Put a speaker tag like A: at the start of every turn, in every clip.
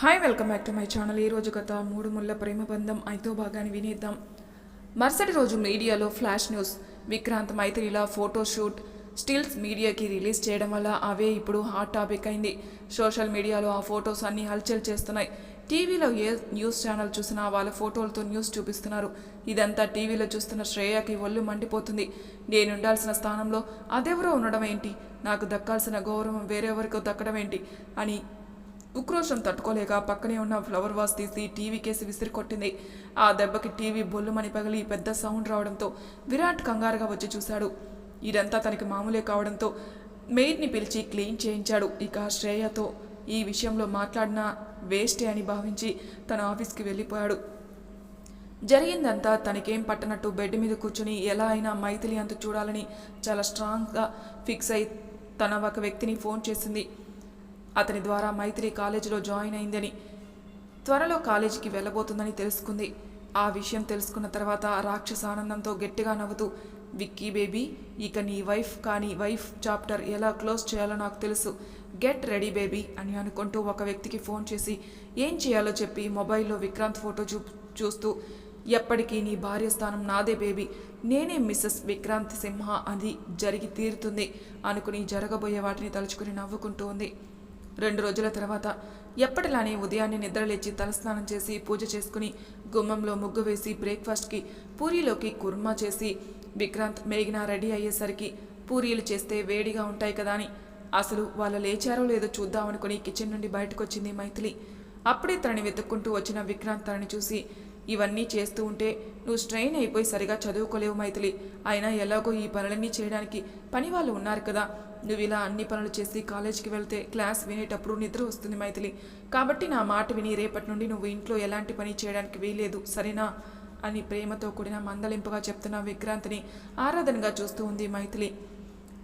A: Hi welcome back to my channel ఈ రోజు గత మూడు ముళ్ళ ప్రేమ బంధం ఐదో భాగాన్ని వినేద్దాం. మరుసటి రోజు మీడియాలో ఫ్లాష్ న్యూస్ విక్రాంత్ మైత్రిలా ఫోటోషూట్ స్టిల్స్ మీడియాకి రిలీజ్ చేయడం వల్ల అవే ఇప్పుడు హాట్ టాపిక్ అయింది. సోషల్ మీడియాలో ఆ ఫొటోస్ అన్నీ హల్చల్ చేస్తున్నాయి. టీవీలో ఏ న్యూస్ ఛానల్ చూసినా వాళ్ళ ఫోటోలతో న్యూస్ చూపిస్తున్నారు. ఇదంతా టీవీలో చూస్తున్న శ్రేయాకి ఒళ్ళు మండిపోతుంది. నేను ఉండాల్సిన స్థానంలో అదెవరో ఉండడం ఏంటి? నాకు దక్కాల్సిన గౌరవం వేరెవరికో దక్కడం ఏంటి? అని ఉక్రోషం తట్టుకోలేక పక్కనే ఉన్న ఫ్లవర్ వాస్ తీసి టీవీ కేసి విసిరి కొట్టింది ఆ దెబ్బకి టీవీ బొల్లుమని పగిలి పెద్ద సౌండ్ రావడంతో విరాట్ కంగారుగా వచ్చి చూశాడు. ఇదంతా తనకి మామూలే కావడంతో మెయిడ్ని పిలిచి క్లీన్ చేయించాడు. ఇక శ్రేయతో ఈ విషయంలో మాట్లాడినా వేస్టే అని భావించి తన ఆఫీస్కి వెళ్ళిపోయాడు. జరిగిందంతా తనకేం పట్టనట్టు బెడ్ మీద కూర్చుని ఎలా అయినా మైథిలి అంత చూడాలని చాలా స్ట్రాంగ్గా ఫిక్స్ అయి తన ఒక వ్యక్తిని ఫోన్ చేసింది. అతని ద్వారా మైత్రి కాలేజీలో జాయిన్ అయిందని త్వరలో కాలేజీకి వెళ్ళబోతుందని తెలుసుకుంది. ఆ విషయం తెలుసుకున్న తర్వాత రాక్షస ఆనందంతో గట్టిగా నవ్వుతూ విక్కీ బేబీ ఇక నీ వైఫ్ కానీ వైఫ్ చాప్టర్ ఎలా క్లోజ్ చేయాలో నాకు తెలుసు. గెట్ రెడీ బేబీ అని అనుకుంటూ ఒక వ్యక్తికి ఫోన్ చేసి ఏం చేయాలో చెప్పి మొబైల్లో విక్రాంత్ ఫోటో చూ చూస్తూ ఎప్పటికీ నీ భార్య స్థానం నాదే బేబీ. నేనే మిస్సెస్ విక్రాంత్ సింహ అది జరిగి తీరుతుంది అనుకుని జరగబోయే వాటిని తలుచుకుని నవ్వుకుంటూ ఉంది. రెండు రోజుల తర్వాత ఎప్పటిలానే ఉదయాన్నే నిద్రలేచి తలస్నానం చేసి పూజ చేసుకుని గుమ్మంలో ముగ్గు వేసి బ్రేక్ఫాస్ట్కి పూరీలోకి కుర్మా చేసి విక్రాంత్ మేఘన రెడీ అయ్యేసరికి పూరీలు చేస్తే వేడిగా ఉంటాయి కదా అని. అసలు వాళ్ళు లేచారో లేదో చూద్దామనుకుని కిచెన్ నుండి బయటకు వచ్చింది మైథిలి. అప్పుడే తనని వెతుక్కుంటూ వచ్చిన విక్రాంత్ తనని చూసి ఇవన్నీ చేస్తూ ఉంటే నువ్వు స్ట్రెయిన్ అయిపోయి సరిగా చదువుకోలేవు మైథిలి. అయినా ఎలాగో ఈ పనులన్నీ చేయడానికి పని వాళ్ళు ఉన్నారు కదా. నువ్వు ఇలా అన్ని పనులు చేసి కాలేజీకి వెళ్తే క్లాస్ వినేటప్పుడు నిద్ర వస్తుంది మైథిలి. కాబట్టి నా మాట విని రేపటి నుండి నువ్వు ఇంట్లో ఎలాంటి పని చేయడానికి వీలేదు సరేనా? అని ప్రేమతో కూడిన మందలింపుగా చెప్తున్న విక్రాంత్ని ఆరాధనగా చూస్తూ ఉంది మైథిలి.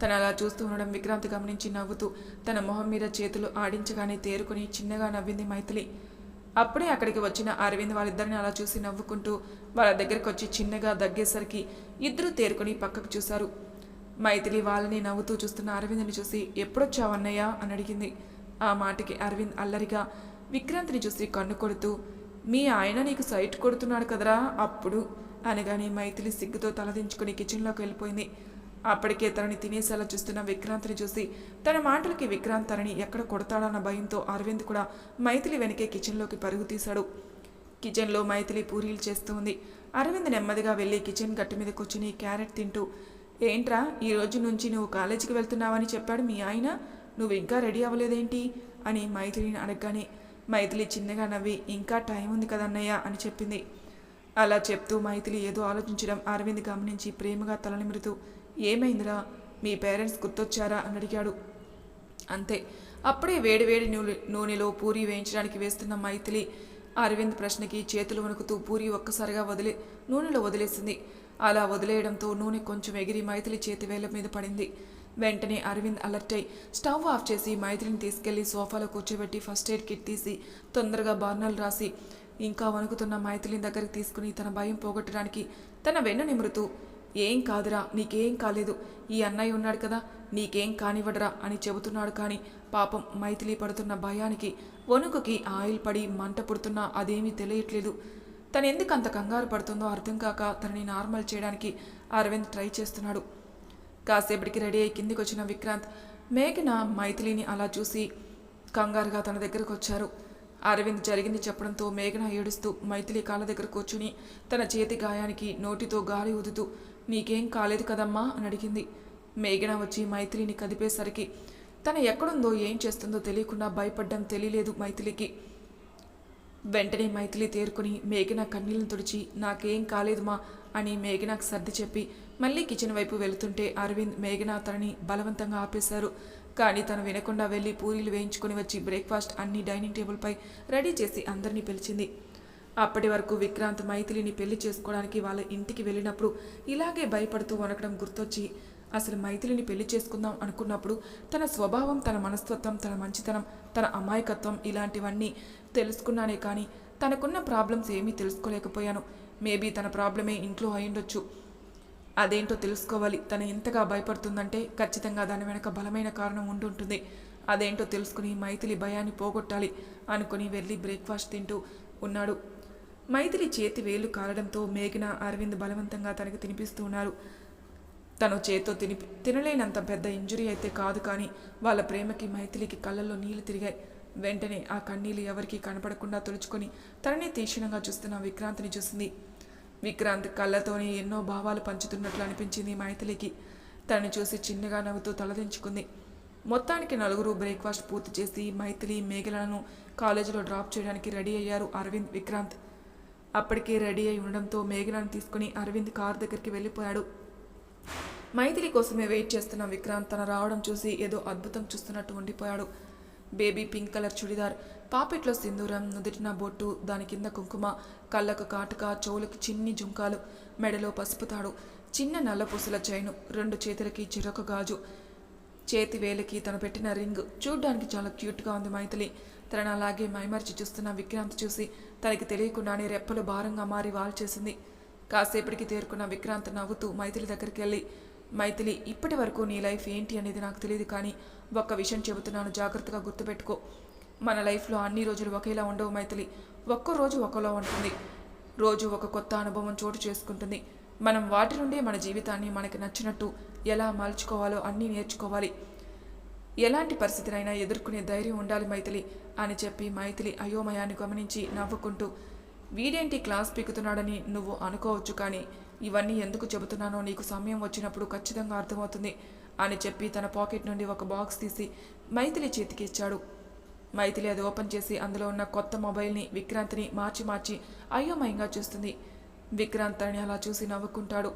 A: తను అలా చూస్తూ ఉండడం విక్రాంత్ గమనించి నవ్వుతూ తన మొహం మీద చేతులు ఆడించగానే తేరుకుని చిన్నగా నవ్వింది మైథిలి. అప్పుడే అక్కడికి వచ్చిన అరవింద్ వాళ్ళిద్దరిని అలా చూసి నవ్వుకుంటూ వాళ్ళ దగ్గరికి వచ్చి చిన్నగా దగ్గేసరికి ఇద్దరు తేరుకొని పక్కకు చూశారు. మైథిలి వాళ్ళని నవ్వుతూ చూస్తున్న అరవింద్ని చూసి ఎప్పుడొచ్చావన్నయ్యా అని అడిగింది. ఆ మాటకి అరవింద్ అల్లరిగా విక్రాంత్ని చూసి కన్ను కొడుతూ మీ ఆయన నీకు సైట్ కొడుతున్నాడు కదరా అప్పుడు? అనగానే మైథిలి సిగ్గుతో తలదించుకుని కిచెన్లోకి వెళ్ళిపోయింది. అప్పటికే తనని తినేసేలా చూస్తున్న విక్రాంత్ని చూసి తన మాటలకి విక్రాంత్ తనని ఎక్కడ కొడతాడన్న భయంతో అరవింద్ కూడా మైథిలి వెనకే కిచెన్లోకి పరుగు తీశాడు. కిచెన్లో మైథిలి పూరీలు చేస్తూ ఉంది. అరవింద్ నెమ్మదిగా వెళ్ళి కిచెన్ గట్టు మీద కూర్చుని క్యారెట్ తింటూ ఏంట్రా ఈ రోజు నుంచి నువ్వు కాలేజీకి వెళ్తున్నావని చెప్పాడు మీ ఆయన. నువ్వు ఇంకా రెడీ అవ్వలేదేంటి? అని మైథిలిని అడగగానే మైథిలి చిన్నగా నవ్వి ఇంకా టైం ఉంది కదన్నయ్య అని చెప్పింది. అలా చెప్తూ మైథిలి ఏదో ఆలోచించడం అరవింద్ గమనించి ప్రేమగా తలనిమిరుతూ ఏమైందిరా? మీ పేరెంట్స్ గుర్తొచ్చారా? అని అడిగాడు. అంతే. అప్పుడే వేడివేడి నూనె నూనెలో పూరి వేయించడానికి వేస్తున్న మైథిలి అరవింద్ ప్రశ్నకి చేతులు వణుకుతూ పూరి ఒక్కసారిగా వదిలే నూనెలో వదిలేసింది. అలా వదిలేయడంతో నూనె కొంచెం ఎగిరి మైథిలి చేతివేళ్ళ మీద పడింది. వెంటనే అరవింద్ అలర్ట్ అయి స్టవ్ ఆఫ్ చేసి మైథిలిని తీసుకెళ్ళి సోఫాలో కూర్చోబెట్టి ఫస్ట్ ఎయిడ్ కిట్ తీసి తొందరగా బర్నలు రాసి ఇంకా వణుకుతున్న మైథిలిని దగ్గరికి తీసుకుని తన భయం పోగొట్టడానికి తన వెన్ను నిమురుతూ ఏం కాదురా నీకేం కాలేదు. ఈ అన్నయ్య ఉన్నాడు కదా నీకేం కానివ్వడరా అని చెబుతున్నాడు కానీ పాపం మైథిలి పడుతున్న భయానికి వణుకుకి ఆయిల్ పడి మంట పుడుతున్నా అదేమీ తెలియట్లేదు. తను ఎందుకు అంత కంగారు పడుతుందో అర్థం కాక తనని నార్మల్ చేయడానికి అరవింద్ ట్రై చేస్తున్నాడు. కాసేపటికి రెడీ అయి కిందికి వచ్చిన విక్రాంత్ మేఘన మైథిలిని అలా చూసి కంగారుగా తన దగ్గరకు వచ్చారు. అరవింద్ జరిగింది చెప్పడంతో మేఘన ఏడుస్తూ మైథిలి కాళ్ళ దగ్గర కూర్చుని తన చేతి గాయానికి నోటితో గాలి ఊదుతూ నీకేం కాలేదు కదమ్మా? అని అడిగింది. మేఘన వచ్చి మైథిలిని కదిపేసరికి తన ఎక్కడుందో ఏం చేస్తుందో తెలియకుండా భయపడ్డం తెలియలేదు మైథిలికి. వెంటనే మైథిలి తేరుకుని మేఘన కన్నీళ్ళను తుడిచి నాకేం కాలేదు మా అని మేఘనాకు సర్ది చెప్పి మళ్ళీ కిచెన్ వైపు వెళుతుంటే అరవింద్ మేఘన తనని బలవంతంగా ఆపేశారు. కానీ తను వినకుండా వెళ్ళి పూరీలు వేయించుకుని వచ్చి బ్రేక్ఫాస్ట్ అన్ని డైనింగ్ టేబుల్పై రెడీ చేసి అందరినీ పిలిచింది. అప్పటి వరకు విక్రాంత్ మైథిలిని పెళ్ళి చేసుకోవడానికి వాళ్ళ ఇంటికి వెళ్ళినప్పుడు ఇలాగే భయపడుతూ వనకడం గుర్తొచ్చి అసలు మైథిలిని పెళ్ళి చేసుకుందాం అనుకున్నప్పుడు తన స్వభావం తన మనస్తత్వం తన మంచితనం తన అమాయకత్వం ఇలాంటివన్నీ తెలుసుకున్నానే కానీ తనకున్న ప్రాబ్లమ్స్ ఏమీ తెలుసుకోలేకపోయాను. మేబీ తన ప్రాబ్లమే ఇంట్లో అయ్యుండొచ్చు. అదేంటో తెలుసుకోవాలి. తను ఎంతగా భయపడుతుందంటే ఖచ్చితంగా దాని వెనక బలమైన కారణం ఉండుంటుంది. అదేంటో తెలుసుకుని మైథిలి భయాన్ని పోగొట్టాలి అనుకుని వెళ్ళి బ్రేక్ఫాస్ట్ తింటూ ఉన్నాడు. మైథిలి చేతి వేలు కారడంతో మేఘన అరవింద్ బలవంతంగా తనకి తినిపిస్తూ ఉన్నారు. తను చేత్తో తిని తినలేనంత పెద్ద ఇంజురీ అయితే కాదు కానీ వాళ్ళ ప్రేమకి మైథిలికి కళ్ళల్లో నీళ్ళు తిరిగాయి. వెంటనే ఆ కన్నీళ్ళు ఎవరికీ కనపడకుండా తుడుచుకొని తననే తీక్షణంగా చూస్తున్న విక్రాంత్ని చూసింది. విక్రాంత్ కళ్ళతోనే ఎన్నో భావాలు పంచుతున్నట్లు అనిపించింది మైథిలికి. తనని చూసి చిన్నగా నవ్వుతూ తలదించుకుంది. మొత్తానికి నలుగురు బ్రేక్ఫాస్ట్ పూర్తి చేసి మైథిలి మేఘలను కాలేజీలో డ్రాప్ చేయడానికి రెడీ అయ్యారు అరవింద్ విక్రాంత్. అప్పటికే రెడీ అయి ఉండడంతో మేఘలను తీసుకుని అరవింద్ కార్ దగ్గరికి వెళ్ళిపోయాడు. మైథిలి కోసమే వెయిట్ చేస్తున్న విక్రాంత్ తన రావడం చూసి ఏదో అద్భుతం చూస్తున్నట్టు ఉండిపోయాడు. Baby pink colour churidar. పాపెట్లో సింధూరం నుదుటిన బొట్టు దాని కింద కుంకుమ కళ్ళకు కాటుక చెవులకు చిన్ని జుంకాలు మెడలో పసుపు తాడు చిన్న నల్లపూసల చైను రెండు చేతులకి చిరొక గాజు చేతి వేలికి తను పెట్టిన రింగ్. చూడ్డానికి చాలా క్యూట్గా ఉంది మైథిలి. తనను అలాగే మైమర్చి చూస్తున్న విక్రాంత్ చూసి తనకి తెలియకుండానే రెప్పలు భారంగా మారి వాల్చేసింది. కాసేపటికి తేరుకున్న విక్రాంత్ నవ్వుతూ మైథిలి దగ్గరికి వెళ్ళి మైథిలి ఇప్పటి వరకు నీ లైఫ్ ఏంటి అనేది నాకు తెలియదు కానీ ఒక్క విషయం చెబుతున్నాను జాగ్రత్తగా గుర్తుపెట్టుకో. మన లైఫ్లో అన్ని రోజులు ఒకేలా ఉండవు మైథిలి. ఒక్కో రోజు ఒకలా ఉంటుంది. రోజు ఒక కొత్త అనుభవం చోటు చేసుకుంటుంది. మనం వాటి నుండే మన జీవితాన్ని మనకి నచ్చినట్టు ఎలా మలుచుకోవాలో అన్నీ నేర్చుకోవాలి. ఎలాంటి పరిస్థితినైనా ఎదుర్కొనే ధైర్యం ఉండాలి మైథిలి అని చెప్పి మైథిలి అయోమయాన్ని గమనించి నవ్వుకుంటూ వీడేంటి క్లాస్ పీకుతున్నాడని నువ్వు అనుకోవచ్చు కానీ ఇవన్నీ ఎందుకు చెబుతున్నానో నీకు సమయం వచ్చినప్పుడు ఖచ్చితంగా అర్థమవుతుంది అని చెప్పి తన పాకెట్ నుండి ఒక బాక్స్ తీసి మైథిలి చేతికి ఇచ్చాడు. మైథిలి అది ఓపెన్ చేసి అందులో ఉన్న కొత్త మొబైల్ని విక్రాంత్ని మార్చి మార్చి అయోమయంగా చూస్తుంది. విక్రాంత్ తనని అలా చూసి నవ్వుకుంటాడు.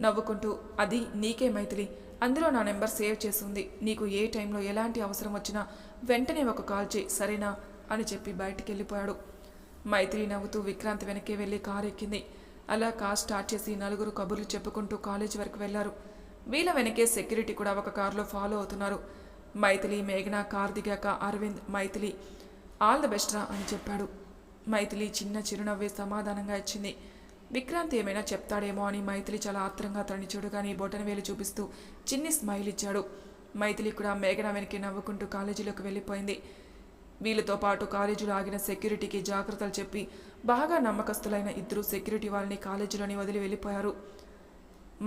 A: నవ్వుకుంటూ అది నీకే మైథిలి. అందులో నా నెంబర్ సేవ్ చేసింది నీకు ఏ టైంలో ఎలాంటి అవసరం వచ్చినా వెంటనే ఒక కాల్ చేయి సరేనా? అని చెప్పి బయటికి వెళ్ళిపోయాడు మైత్రి నవ్వుతూ విక్రాంత్ వెనక్కి వెళ్ళి కారు ఎక్కింది అలా కార్ స్టార్ట్ చేసి నలుగురు కబుర్లు చెప్పుకుంటూ కాలేజ్ వరకు వెళ్ళారు. వీళ్ళ వెనకే సెక్యూరిటీ కూడా ఒక కారులో ఫాలో అవుతున్నారు. మైథిలి మేఘన కార్ దిగాక Aravind Maithili. All the best రా అని చెప్పాడు. మైథిలి చిన్న చిరునవ్వే సమాధానంగా ఇచ్చింది. విక్రాంత్ ఏమైనా చెప్తాడేమో అని మైథిలి చాలా ఆత్రంగా తనని చూడగానే బొటన వేలు చూపిస్తూ చిన్ని స్మైల్ ఇచ్చాడు మైథిలి కూడా మేఘన వెనక్కి నవ్వుకుంటూ కాలేజీలోకి వెళ్ళిపోయింది. వీళ్ళతో పాటు కాలేజీలో ఆగిన సెక్యూరిటీకి జాగ్రత్తలు చెప్పి బాగా నమ్మకస్తులైన ఇద్దరు సెక్యూరిటీ వాళ్ళని కాలేజీలోని వదిలి వెళ్ళిపోయారు.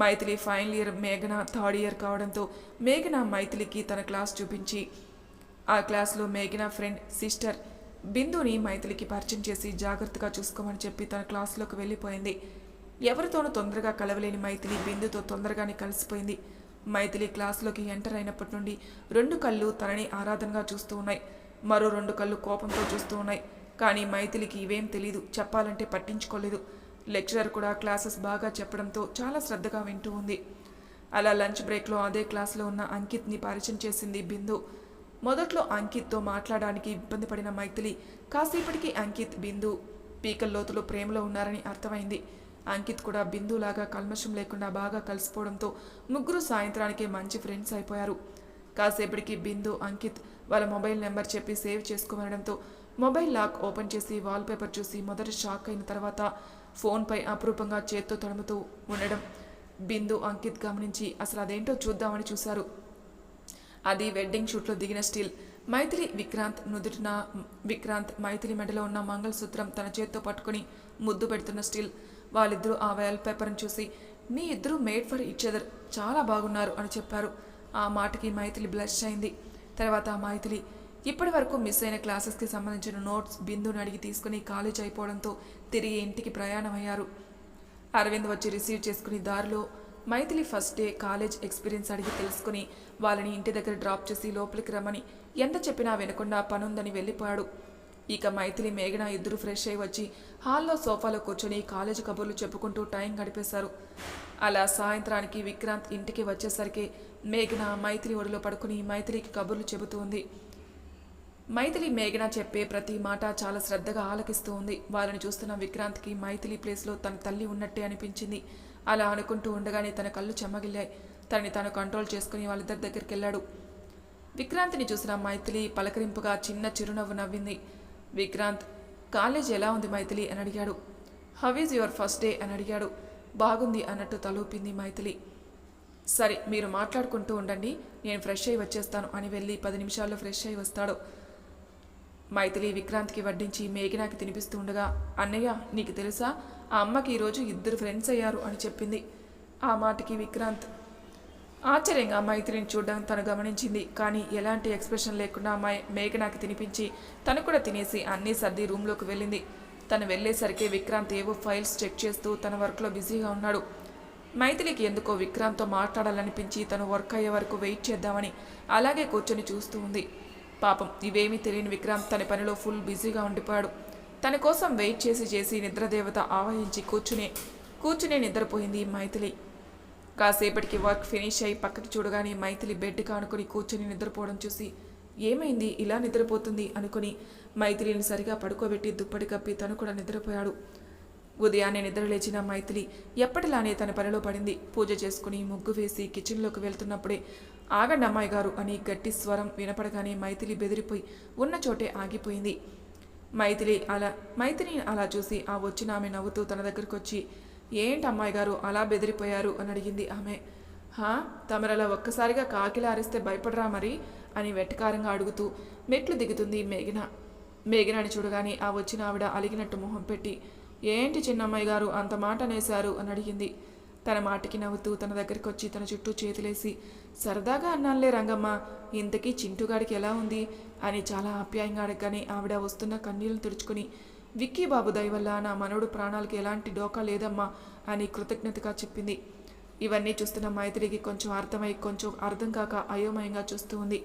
A: మైథిలి ఫైనల్ ఇయర్ మేఘన థర్డ్ ఇయర్ కావడంతో మేఘన మైథిలికి తన క్లాస్ చూపించి ఆ క్లాస్లో మేఘన ఫ్రెండ్ సిస్టర్ బిందుని మైథిలికి పరిచయం చేసి జాగ్రత్తగా చూసుకోమని చెప్పి తన క్లాస్లోకి వెళ్ళిపోయింది. ఎవరితోనూ తొందరగా కలవలేని మైథిలి బిందుతో తొందరగానే కలిసిపోయింది. మైథిలి క్లాస్లోకి ఎంటర్ అయినప్పటి నుండి రెండు కళ్ళు తనని ఆరాధనగా చూస్తూ ఉన్నాయి. మరో రెండు కళ్ళు కోపంతో చూస్తూ ఉన్నాయి. కానీ మైథిలికి ఇవేం తెలీదు. చెప్పాలంటే పట్టించుకోలేదు. లెక్చరర్ కూడా క్లాసెస్ బాగా చెప్పడంతో చాలా శ్రద్ధగా వింటూ ఉంది. అలా లంచ్ బ్రేక్లో అదే క్లాస్లో ఉన్న అంకిత్ని పరిచయం చేసింది బిందు. మొదట్లో అంకిత్తో మాట్లాడడానికి ఇబ్బంది పడిన మైథిలి కాసేపటికి అంకిత్ బిందు పీకల లోతులు ప్రేమలో ఉన్నారని అర్థమైంది. అంకిత్ కూడా బిందులాగా కల్మషం లేకుండా బాగా కలిసిపోవడంతో ముగ్గురు సాయంత్రానికి మంచి ఫ్రెండ్స్ అయిపోయారు. కాసేపటికి బిందు అంకిత్ వాళ్ళ మొబైల్ నెంబర్ చెప్పి సేవ్ చేసుకోమనడంతో మొబైల్ లాక్ ఓపెన్ చేసి వాల్పేపర్ చూసి మొదట షాక్ అయిన తర్వాత ఫోన్పై అపురూపంగా చేత్తో తడుముతూ ఉండడం. బిందు అంకిత్ గమనించి అసలు అదేంటో చూద్దామని చూశారు. అది వెడ్డింగ్ షూట్లో దిగిన స్టిల్. మైథిలి విక్రాంత్ నుదుటిన విక్రాంత్ మైథిలి మెడలో ఉన్న మంగళసూత్రం తన చేత్తో పట్టుకుని ముద్దు పెడుతున్న స్టిల్. వాళ్ళిద్దరూ ఆ వాల్ పేపర్ని చూసి మీ ఇద్దరూ మేడ్ ఫర్ ఇచ్చేదర్ అదర్. చాలా బాగున్నారు అని చెప్పారు. ఆ మాటకి మైథిలి బ్లష్ అయింది. తర్వాత మైథిలి ఇప్పటి వరకు మిస్ అయిన క్లాసెస్కి సంబంధించిన నోట్స్ బిందుని అడిగి తీసుకుని కాలేజ్ అయిపోవడంతో తిరిగి ఇంటికి ప్రయాణమయ్యారు. అరవింద్ వచ్చి రిసీవ్ చేసుకుని దారిలో Maithili first day college experience అడిగి తెలుసుకుని వాళ్ళని ఇంటి దగ్గర డ్రాప్ చేసి లోపలికి రమ్మని ఎంత చెప్పినా వినకుండా పనుందని వెళ్ళిపోయాడు. ఇక మైథిలి మేఘన ఇద్దరు ఫ్రెష్ అయి వచ్చి హాల్లో సోఫాలో కూర్చొని కాలేజ్ కబుర్లు చెప్పుకుంటూ టైం గడిపేశారు. అలా సాయంత్రానికి విక్రాంత్ ఇంటికి వచ్చేసరికి మేఘన మైత్రి ఒడిలో పడుకుని మైత్రికి కబుర్లు చెబుతూ ఉంది. మైథిలి మేఘన చెప్పే ప్రతి మాట చాలా శ్రద్ధగా ఆలకిస్తూ ఉంది. వాళ్ళని చూస్తున్న విక్రాంత్కి మైథిలి ప్లేస్లో తన తల్లి ఉన్నట్టే అనిపించింది. అలా అనుకుంటూ ఉండగానే తన కళ్ళు చెమ్మగిల్లాయి తనని తాను కంట్రోల్ చేసుకుని వాళ్ళిద్దరి దగ్గరికి వెళ్ళాడు విక్రాంత్ని చూసిన మైథిలి పలకరింపుగా చిన్న చిరునవ్వు నవ్వింది. విక్రాంత్ కాలేజ్ ఎలా ఉంది మైథిలి అని అడిగాడు. How is your first day? అని అడిగాడు. బాగుంది అన్నట్టు తలూపింది మైథిలి. సరే మీరు మాట్లాడుకుంటూ ఉండండి నేను ఫ్రెష్ అయ్యి వచ్చేస్తాను అని వెళ్ళి పది నిమిషాల్లో ఫ్రెష్ అయ్యి వస్తాడు. మైథిలి విక్రాంత్కి వడ్డించి మేఘనాకి తినిపిస్తూ ఉండగా అన్నయ్య నీకు తెలుసా ఆ అమ్మకి ఈరోజు ఇద్దరు ఫ్రెండ్స్ అయ్యారు అని చెప్పింది. ఆ మాటకి విక్రాంత్ ఆశ్చర్యంగా మైత్రిని చూడడం తను గమనించింది కానీ ఎలాంటి ఎక్స్ప్రెషన్ లేకుండా మై మేఘనాకి తినిపించి తను కూడా తినేసి అన్నీ సర్ది రూమ్లోకి వెళ్ళింది. తను వెళ్ళేసరికి విక్రాంత్ ఏవో ఫైల్స్ చెక్ చేస్తూ తన వర్క్లో బిజీగా ఉన్నాడు. మైథిలికి ఎందుకో విక్రాంత్తో మాట్లాడాలనిపించి తను వర్క్ అయ్యే వరకు వెయిట్ చేద్దామని అలాగే కూర్చొని చూస్తూ ఉంది. పాపం ఇవేమీ తెలియని విక్రాంత్ తన పనిలో ఫుల్ బిజీగా ఉండిపోయాడు. తన కోసం వెయిట్ చేసి చేసి నిద్రదేవత ఆవహించి కూర్చునే కూర్చునే నిద్రపోయింది మైథిలి. కాసేపటికి వర్క్ ఫినిష్ అయి పక్కకి చూడగానే మైథిలి బెడ్ కానుకొని కూర్చొని నిద్రపోవడం చూసి ఏమైంది? ఇలా నిద్రపోతుంది అనుకుని మైథిలిని సరిగా పడుకోబెట్టి దుప్పటి కప్పి తను కూడా నిద్రపోయాడు. ఉదయాన్నే నిద్రలేచిన మైథిలి ఎప్పటిలానే తన పనిలో పడింది. పూజ చేసుకుని ముగ్గు వేసి కిచెన్లోకి వెళ్తున్నప్పుడే ఆగండి అమ్మాయి గారు అని గట్టి స్వరం వినపడగానే మైథిలి బెదిరిపోయి ఉన్న చోటే ఆగిపోయింది. మైథిలి అలా మైథిలిని అలా చూసి ఆ వచ్చిన ఆమె నవ్వుతూ తన దగ్గరకు వచ్చి ఏంటి అమ్మాయి గారు అలా బెదిరిపోయారు? అని అడిగింది ఆమె. హా? తమరలా ఒక్కసారిగా కాకిలారిస్తే భయపడరా మరి? అని వెటకారంగా అడుగుతూ మెట్లు దిగుతుంది మేఘన. మేఘనాని చూడగానే ఆ వచ్చిన ఆవిడ అలిగినట్టు మొహం పెట్టి ఏంటి చిన్నమ్మాయి గారు అంత మాట అనేశారు? అని అడిగింది. తన మాటకి నవ్వుతూ తన దగ్గరికి వచ్చి తన చుట్టూ చేతులేసి సరదాగా అన్నానులే రంగమ్మ ఇంతకీ చింటుగాడికి ఎలా ఉంది? అని చాలా ఆప్యాయంగా అడగగానే ఆవిడ వస్తున్న కన్నీళ్ళు తుడుచుకుని విక్కీ బాబు దయ వల్ల నా మనవడు ప్రాణాలకి ఎలాంటి డోకా లేదమ్మా అని కృతజ్ఞతగా చెప్పింది. ఇవన్నీ చూస్తున్న మైత్రికి కొంచెం అర్థమై కొంచెం అర్థం కాక అయోమయంగా చూస్తూ ఉంది.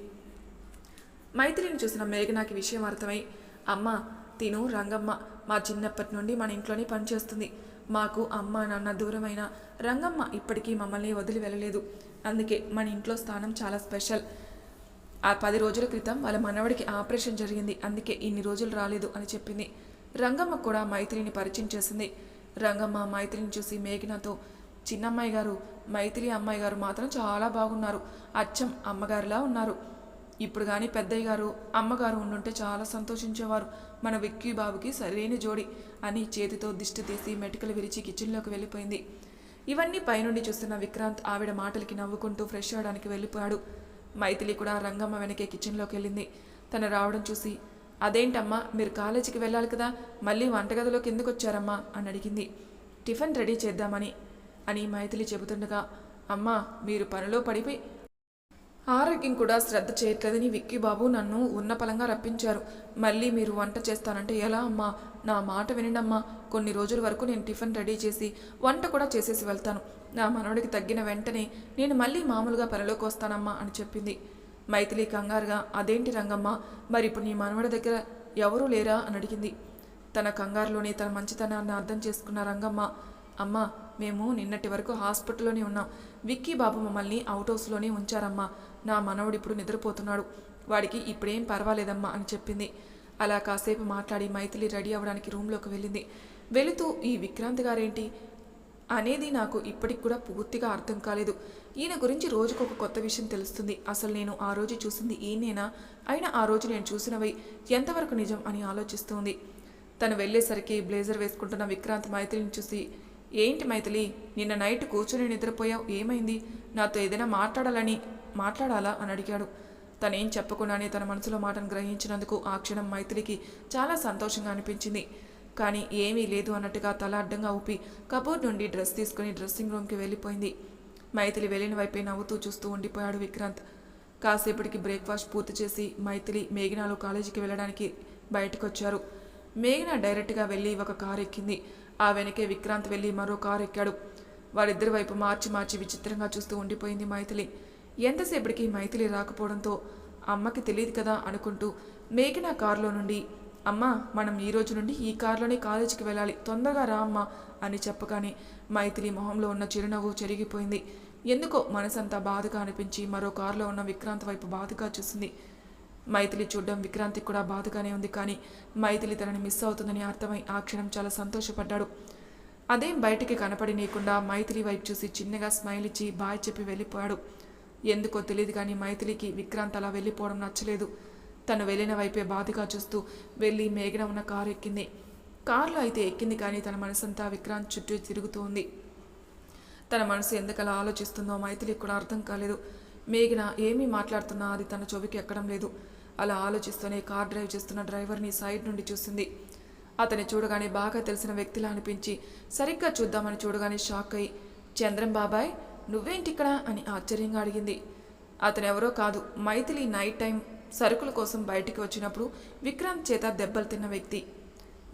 A: మైత్రిని చూసిన మేఘనాకి విషయం అర్థమై అమ్మ తిను రంగమ్మ మా చిన్నప్పటి నుండి మన ఇంట్లోనే పనిచేస్తుంది. మాకు అమ్మ నాన్న దూరమైన రంగమ్మ ఇప్పటికీ మమ్మల్ని వదిలి వెళ్ళలేదు. అందుకే మన ఇంట్లో స్థానం చాలా స్పెషల్. ఆ పది రోజుల క్రితం వాళ్ళ మనవడికి ఆపరేషన్ జరిగింది. అందుకే ఇన్ని రోజులు రాలేదు అని చెప్పింది. రంగమ్మ కూడా మైత్రిని పరిచయం చేసింది. రంగమ్మ మైత్రిని చూసి మేఘనతో చిన్నమ్మాయి గారు మైత్రి అమ్మాయి గారు మాత్రం చాలా బాగున్నారు. అచ్చం అమ్మగారిలా ఉన్నారు. ఇప్పుడు కానీ పెద్దయ్య గారు అమ్మగారు ఉండుంటే చాలా సంతోషించేవారు. మన విక్కీ బాబుకి సరైన జోడి అని చేతితో దిష్టి తీసి మెటికలు విరిచి కిచెన్లోకి వెళ్ళిపోయింది. ఇవన్నీ పైనుండి చూస్తున్న విక్రాంత్ ఆవిడ మాటలకి నవ్వుకుంటూ ఫ్రెష్ అవడానికి వెళ్ళిపోయాడు. మైథిలి కూడా రంగమ్మ వెనకే కిచెన్లోకి వెళ్ళింది. తను రావడం చూసి అదేంటమ్మా మీరు కాలేజీకి వెళ్ళాలి కదా మళ్ళీ వంటగదిలోకి ఎందుకు వచ్చారమ్మా? అని అడిగింది. టిఫిన్ రెడీ చేద్దామని అని మైథిలి చెబుతుండగా అమ్మా మీరు పనిలో పడిపోయి ఆరోగ్యం కూడా శ్రద్ధ చేయట్లేదని విక్కీ బాబు నన్ను ఉన్నపలంగా రప్పించారు. మళ్ళీ మీరు వంట చేస్తానంటే ఎలా అమ్మా? నా మాట వినండమ్మా. కొన్ని రోజుల వరకు నేను టిఫిన్ రెడీ చేసి వంట కూడా చేసేసి వెళ్తాను. నా మనవడికి తగ్గిన వెంటనే నేను మళ్ళీ మామూలుగా పనిలోకి వస్తానమ్మా అని చెప్పింది. మైథిలి కంగారుగా అదేంటి రంగమ్మ? మరి ఇప్పుడు నీ మనవడి దగ్గర ఎవరూ లేరా? అని అడిగింది. తన కంగారులోనే తన మంచితనాన్ని అర్థం చేసుకున్న రంగమ్మ అమ్మా మేము నిన్నటి వరకు హాస్పిటల్లోనే ఉన్నాం. విక్కీ బాబు మమ్మల్ని అవుట్ హౌస్లోనే ఉంచారమ్మా. నా మనవడు ఇప్పుడు నిద్రపోతున్నాడు. వాడికి ఇప్పుడేం పర్వాలేదమ్మా అని చెప్పింది. అలా కాసేపు మాట్లాడి మైథిలి రెడీ అవ్వడానికి రూమ్లోకి వెళ్ళింది. వెళుతూ ఈ విక్రాంత్ గారేంటి? అనేది నాకు ఇప్పటికి కూడా పూర్తిగా అర్థం కాలేదు. ఈయన గురించి రోజుకు ఒక కొత్త విషయం తెలుస్తుంది. అసలు నేను ఆ రోజు చూసింది ఈయనేనా? అయినా ఆ రోజు నేను చూసినవి ఎంతవరకు నిజం అని ఆలోచిస్తుంది. తను వెళ్ళేసరికి బ్లేజర్ వేసుకుంటున్న విక్రాంత్ మైథిలిని చూసి ఏంటి మైథిలి నిన్న నైట్ కూర్చొని నిద్రపోయావు? ఏమైంది? నాతో ఏదైనా మాట్లాడాలని మాట్లాడాలా అని అడిగాడు. తనేం చెప్పకుండానే తన మనసులో మాటను గ్రహించినందుకు ఆ క్షణం మైత్రికి చాలా సంతోషంగా అనిపించింది. కానీ ఏమీ లేదు అన్నట్టుగా తల అడ్డంగా ఊపి కబోర్డ్ నుండి డ్రెస్ తీసుకుని డ్రెస్సింగ్ రూమ్కి వెళ్ళిపోయింది. మైథిలి వెళ్ళిన వైపే నవ్వుతూ చూస్తూ ఉండిపోయాడు విక్రాంత్. కాసేపటికి బ్రేక్ఫాస్ట్ పూర్తి చేసి మైథిలి మేఘనాలు కాలేజీకి వెళ్ళడానికి బయటకొచ్చారు. మేఘన డైరెక్ట్గా వెళ్ళి ఒక కారు ఎక్కింది. ఆ వెనకే విక్రాంత్ వెళ్ళి మరో కారు ఎక్కాడు. వారిద్దరి వైపు మార్చి మార్చి విచిత్రంగా చూస్తూ ఉండిపోయింది మైథిలి. ఎంతసేపటికి మైథిలి రాకపోవడంతో అమ్మకి తెలియదు కదా అనుకుంటూ మేఘన కారులో నుండి అమ్మ మనం ఈ రోజు నుండి ఈ కారులోనే కాలేజీకి వెళ్ళాలి తొందరగా రా అమ్మా అని చెప్పగానే మైథిలి మొహంలో ఉన్న చిరునవ్వు చెరిగిపోయింది. ఎందుకో మనసంతా బాధగా అనిపించి మరో కారులో ఉన్న విక్రాంత్ వైపు బాధగా చూసింది. మైథిలి చూడడం విక్రాంతికి కూడా బాధగానే ఉంది కానీ మైథిలి తనని మిస్ అవుతుందని అర్థమై ఆ క్షణం చాలా సంతోషపడ్డాడు. అదేం బయటికి కనపడినీయకుండా మైథిలి వైపు చూసి చిన్నగా స్మైల్ ఇచ్చి బాయ్ చెప్పి వెళ్ళిపోయాడు. ఎందుకో తెలియదు కానీ మైథిలికి విక్రాంత్ అలా వెళ్ళిపోవడం నచ్చలేదు. తను వెళ్ళిన వైపే బాధగా చూస్తూ వెళ్ళి మేఘన ఉన్న కారు ఎక్కింది. కారులో అయితే ఎక్కింది కానీ తన మనసంతా విక్రాంత్ చుట్టూ తిరుగుతూ ఉంది తన మనసు ఎందుకలా ఆలోచిస్తుందో మైథిలికి కూడా అర్థం కాలేదు. మేఘన ఏమీ మాట్లాడుతున్నా అది తన చెవికి ఎక్కడం లేదు. అలా ఆలోచిస్తూనే కార్ డ్రైవ్ చేస్తున్న డ్రైవర్ని సైడ్ నుండి చూసింది. అతని చూడగానే బాగా తెలిసిన వ్యక్తిలా అనిపించి సరిగ్గా చూద్దామని చూడగానే షాక్ అయి చంద్రం బాబాయ్ నువ్వేంటి ఇక్కడ అని ఆశ్చర్యంగా అడిగింది. అతనెవరో కాదు. మైథిలి నైట్ టైం సరుకుల కోసం బయటికి వచ్చినప్పుడు విక్రాంత్ చేత దెబ్బలు తిన్న వ్యక్తి.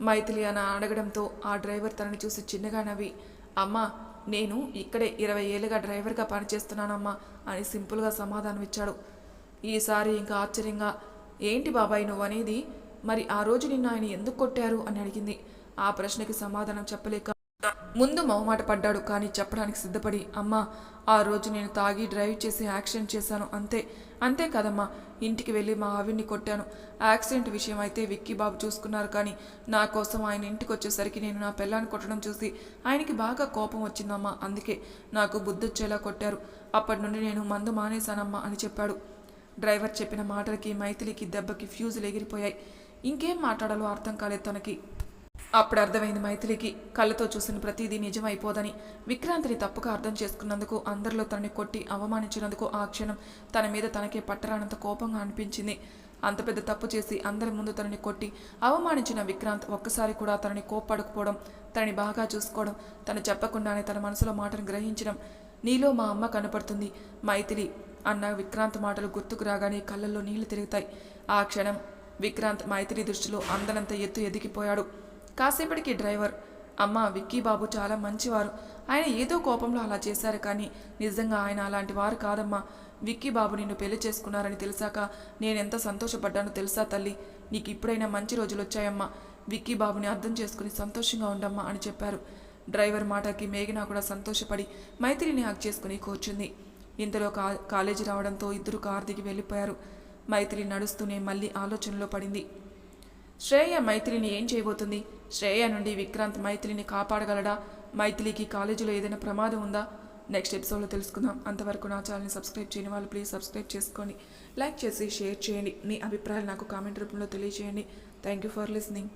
A: మైథిలి అని అడగడంతో ఆ డ్రైవర్ తనని చూసి చిన్నగా నవ్వి అమ్మా నేను ఇక్కడే ఇరవై ఏళ్ళుగా డ్రైవర్గా పనిచేస్తున్నానమ్మా అని సింపుల్గా సమాధానం ఇచ్చాడు ఈసారి ఇంకా ఆశ్చర్యంగా ఏంటి బాబాయ్ నువ్వు అనేది మరి ఆ రోజు నిన్న ఆయన ఎందుకు కొట్టారు? అని అడిగింది. ఆ ప్రశ్నకి సమాధానం చెప్పలేక ముందు మొహమాట పడ్డాడు కానీ చెప్పడానికి సిద్ధపడి అమ్మా ఆ రోజు నేను తాగి డ్రైవ్ చేసి యాక్సిడెంట్ చేశాను అంతే అంతే కదమ్మా ఇంటికి వెళ్ళి మా ఆవిడ్ని కొట్టాను. యాక్సిడెంట్ విషయం అయితే విక్కీ బాబు చూసుకున్నారు కానీ నా కోసం ఆయన ఇంటికి వచ్చేసరికి నేను నా పిల్లాన్ని కొట్టడం చూసి ఆయనకి బాగా కోపం వచ్చిందమ్మా అందుకే నాకు బుద్ధొచ్చేలా కొట్టారు. అప్పటి నుండి నేను మందు మానేశానమ్మా అని చెప్పాడు. డ్రైవర్ చెప్పిన మాటలకి మైథిలికి దెబ్బకి ఫ్యూజులు ఎగిరిపోయాయి. ఇంకేం మాట్లాడాలో అర్థం కాలేదు తనకి. అప్పుడు అర్థమైంది మైథిలికి. కళ్ళతో చూసిన ప్రతిదీ నిజమైపోదని. విక్రాంతిని తప్పుగా అర్థం చేసుకున్నందుకు అందరిలో తనని కొట్టి అవమానించినందుకు ఆ క్షణం తన మీద తనకే పట్టరానంత కోపంగా అనిపించింది. అంత పెద్ద తప్పు చేసి అందరి ముందు తనని కొట్టి అవమానించిన విక్రాంత్ ఒక్కసారి కూడా తనని కోప్పడకపోవడం తనని బాగా చూసుకోవడం తను చెప్పకుండానే తన మనసులో మాటను గ్రహించడం నీలో మా అమ్మ కనపడుతుంది. మైథిలి అన్న విక్రాంత్ మాటలు గుర్తుకు రాగానే కళ్ళల్లో నీళ్ళు తిరుగుతాయి. ఆ క్షణం విక్రాంత్ మైథిలి దృష్టిలో అందనంత ఎత్తు ఎదిగిపోయాడు. కాసేపటికి డ్రైవర్ అమ్మ విక్కీ బాబు చాలా మంచివారు. ఆయన ఏదో కోపంలో అలా చేశారు కానీ నిజంగా ఆయన అలాంటి వారు కాదమ్మా. విక్కీ బాబు నిన్ను పెళ్ళి చేసుకున్నారని తెలిసాక నేనెంత సంతోషపడ్డానో తెలుసా తల్లి? నీకు ఇప్పుడైనా మంచి రోజులు వచ్చాయమ్మా. విక్కీ బాబుని అర్థం చేసుకుని సంతోషంగా ఉండమ్మా అని చెప్పారు. డ్రైవర్ మాటకి మేఘన కూడా సంతోషపడి మైత్రిని హక్ చేసుకుని కూర్చుంది. ఇంతలో కా కాలేజీ రావడంతో ఇద్దరు కారు దిగి వెళ్ళిపోయారు. మైత్రి నడుస్తూనే మళ్ళీ ఆలోచనలో పడింది. శ్రేయ మైత్రిని ఏం చేయబోతుంది? శ్రేయ నుండి విక్రాంత్ మైథిలిని కాపాడగలడా? మైథిలికి కాలేజీలో ఏదైనా ప్రమాదం ఉందా? నెక్స్ట్ ఎపిసోడ్లో తెలుసుకుందాం. అంతవరకు నా ఛానల్ని సబ్స్క్రైబ్ చేయని వాళ్ళు ప్లీజ్ సబ్స్క్రైబ్ చేసుకోండి. లైక్ చేసి షేర్ చేయండి. మీ అభిప్రాయాలు నాకు కామెంట్ రూపంలో తెలియజేయండి. Thank you for listening.